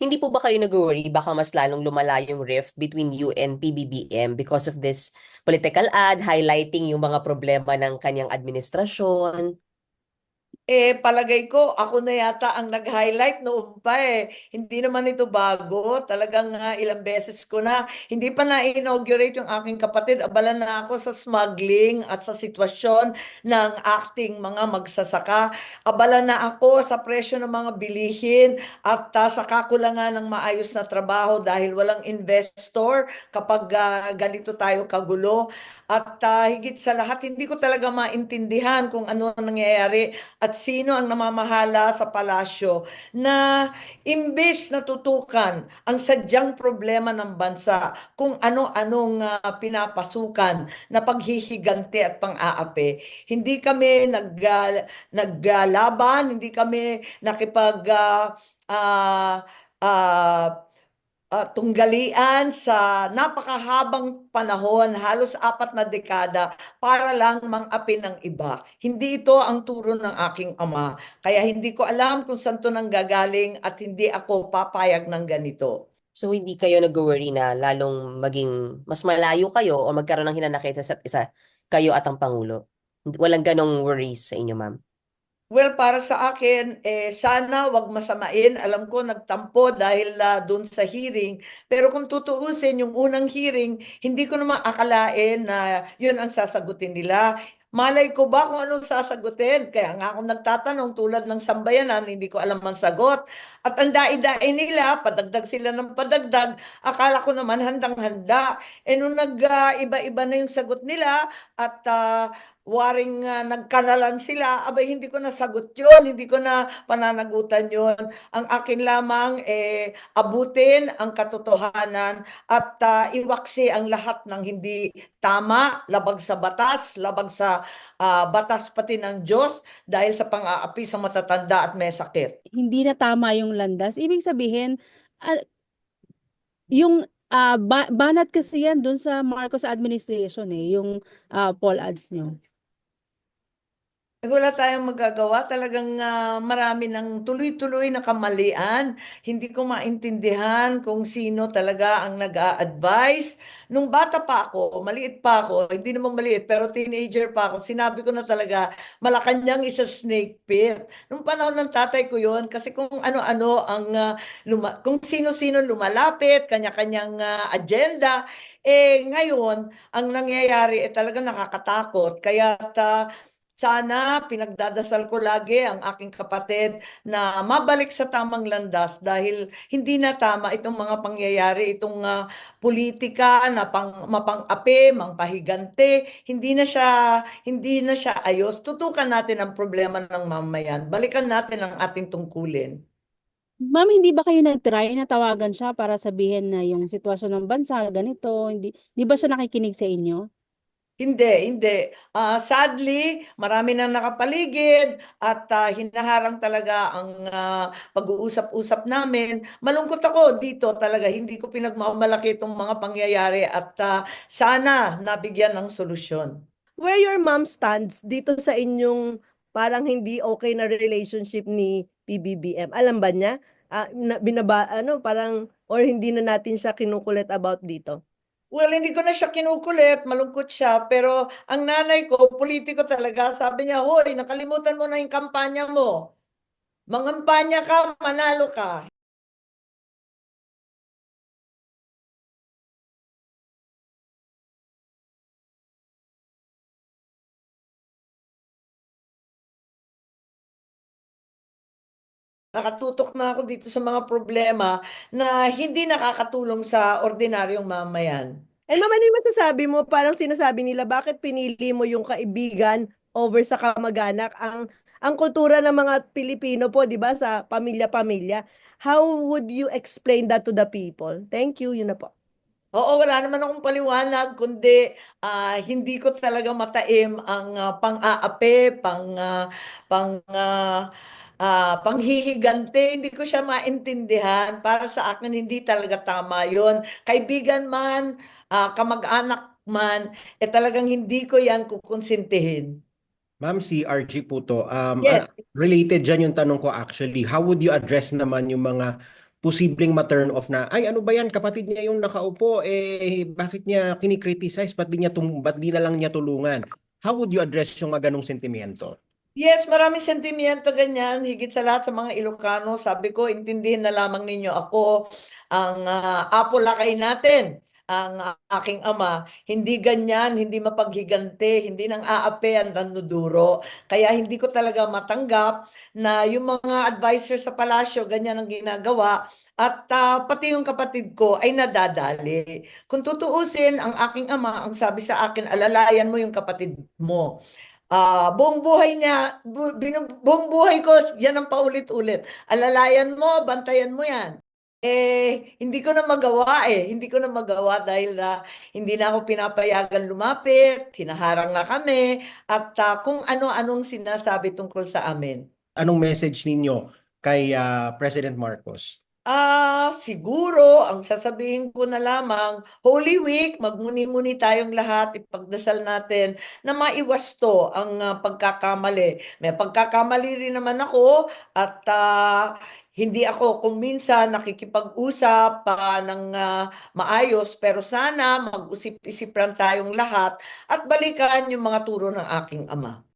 Hindi po ba kayo nag-worry baka mas lalong lumala yung rift between you and PBBM because of this political ad highlighting yung mga problema ng kanyang administrasyon? Eh, palagay ko, ako na yata ang nag-highlight noon pa eh. Hindi naman ito bago. Talagang ah, ilang beses ko na. Hindi pa na-inaugurate yung aking kapatid. Abala na ako sa smuggling at sa sitwasyon ng acting mga magsasaka. Abala na ako sa presyo ng mga bilihin at ah, sa kakulangan ng maayos na trabaho dahil walang investor kapag ah, ganito tayo kagulo. At ah, higit sa lahat, hindi ko talaga maintindihan kung ano ang nangyayari at sino ang namamahala sa palasyo na imbes na tutukan ang sadyang problema ng bansa kung ano-anong ah, pinapasukan na paghihigante at pang-aapi. Hindi kami nag, ah, naggalaban, hindi kami nakipag ah, ah, ah, ah, tunggalian sa napakahabang panahon, halos apat na dekada, para lang mang-api ng iba. Hindi ito ang turo ng aking ama. Kaya hindi ko alam kung saan to nang gagaling at hindi ako papayag ng ganito. So hindi kayo nag-worry na lalong maging mas malayo kayo o magkaroon ng hinanakit sa isa, kayo at ang Pangulo? Walang ganong worries sa inyo, ma'am? Well, para sa akin, eh, sana wag masamain. Alam ko nagtampo dahil ah, dun sa hearing. Pero kung tutuusin, yung unang hearing, hindi ko naman akalain na yun ang sasagutin nila. Malay ko ba kung anong sasagutin? Kaya nga ako nagtatanong tulad ng sambayanan, hindi ko alam ang sagot. At ang dai-dai nila, padagdag sila ng padagdag, akala ko naman handang-handa. E nung nag-iba-iba na yung sagot nila at ah, waring ah, nagkanalan sila, abay hindi ko nasagot yun, hindi ko na pananagutan yun. Ang akin lamang eh, abutin ang katotohanan at ah, iwaksi ang lahat ng hindi tama, labag sa batas, labag sa ah, batas pati ng Diyos dahil sa pang-aapi sa matatanda at may sakit. hindi na tama yung landas. Ibig sabihin, ah, yung ah, ba- banat kasi yan dun sa Marcos administration eh, yung ah, poll ads nyo. Eh, Wala tayong magagawa. Talagang ah, marami ng tuloy-tuloy na kamalian. Hindi ko maintindihan kung sino talaga ang nag-a-advise. Nung bata pa ako, maliit pa ako, hindi naman maliit, pero teenager pa ako, sinabi ko na talaga, Malacanang is a snake pit. Nung panahon ng tatay ko yon kasi kung ano-ano ang, ah, luma- kung sino-sino lumalapit, kanya-kanyang ah, agenda, eh ngayon, ang nangyayari eh talaga nakakatakot. Kaya ta, sana pinagdadasal ko lagi ang aking kapatid na mabalik sa tamang landas dahil hindi na tama itong mga pangyayari, itong ah, politika na pang, mapang-api, mangpahigante, hindi na siya hindi na siya ayos. Tutukan natin ang problema ng mamayan. Balikan natin ang ating tungkulin. Ma'am, hindi ba kayo nag-try na tawagan siya para sabihin na yung sitwasyon ng bansa ganito, hindi, di ba siya nakikinig sa inyo? Hindi, hindi. Ah, sadly, marami nang nakapaligid at ah, hinaharang talaga ang ah, pag-uusap-usap namin. Malungkot ako dito talaga. Hindi ko pinagmamalaki itong mga pangyayari at ah, sana nabigyan ng solusyon. where your mom stands dito sa inyong parang hindi okay na relationship ni PBBM. Alam ba niya? Na, binaba, ano, parang, or hindi na natin siya kinukulit about dito? Well, hindi ko na siya kinukulit, malungkot siya, pero ang nanay ko, politiko talaga, sabi niya, hoy, nakalimutan mo na yung kampanya mo. Mangampanya ka, manalo ka. Nakatutok na ako dito sa mga problema na hindi nakakatulong sa ordinaryong mamayan. And mama, ano yung masasabi mo? Parang sinasabi nila, bakit pinili mo yung kaibigan over sa kamag-anak? Ang, ang kultura ng mga Pilipino po, di ba, sa pamilya-pamilya. How would you explain that to the people? Thank you, yun na po. Oo, wala naman akong paliwanag, kundi ah, hindi ko talaga mataim ang ah, pang-aapi, pang, ah, pang, ah, ah, panghihigante. Hindi ko siya maintindihan. Para sa akin, hindi talaga tama yon. Kaibigan man, ah, kamag-anak man, eh talagang hindi ko yan kukonsintihin. Ma'am, si RG po to. Um, Yes. ah, related dyan yung tanong ko actually. How would you address naman yung mga posibleng ma-turn off na, ay ano ba yan, kapatid niya yung nakaupo, eh bakit niya kinikriticize, ba't di, niya tum- ba't di na lang niya tulungan? How would you address yung mga ganong sentimiento? Yes, maraming sentimiento ganyan. Higit sa lahat sa mga Ilocano, sabi ko, intindihin na lamang ninyo ako ang uh, apo lakay natin, ang aking ama. Hindi ganyan, hindi mapaghigante, hindi nang aape ang nanuduro. Kaya hindi ko talaga matanggap na yung mga advisor sa palasyo, ganyan ang ginagawa. At ah, pati yung kapatid ko ay nadadali. Kung tutuusin, ang aking ama, ang sabi sa akin, alalayan mo yung kapatid mo. Ah, buong buhay niya, bu, binu- buong buhay ko, yan ang paulit-ulit. Alalayan mo, bantayan mo yan. Eh, hindi ko na magawa eh. Hindi ko na magawa dahil na hindi na ako pinapayagan lumapit, hinaharang na kami, at ah, kung ano-anong sinasabi tungkol sa amin. Anong message ninyo kay ah, President Marcos? Ah, siguro, ang sasabihin ko na lamang, Holy Week, magmuni-muni tayong lahat, ipagdasal natin na maiwasto ang ah, pagkakamali. May pagkakamali rin naman ako at ah, hindi ako kung minsan nakikipag-usap pa ng ah, maayos, pero sana mag-usip-isip lang tayong lahat at balikan yung mga turo ng aking ama.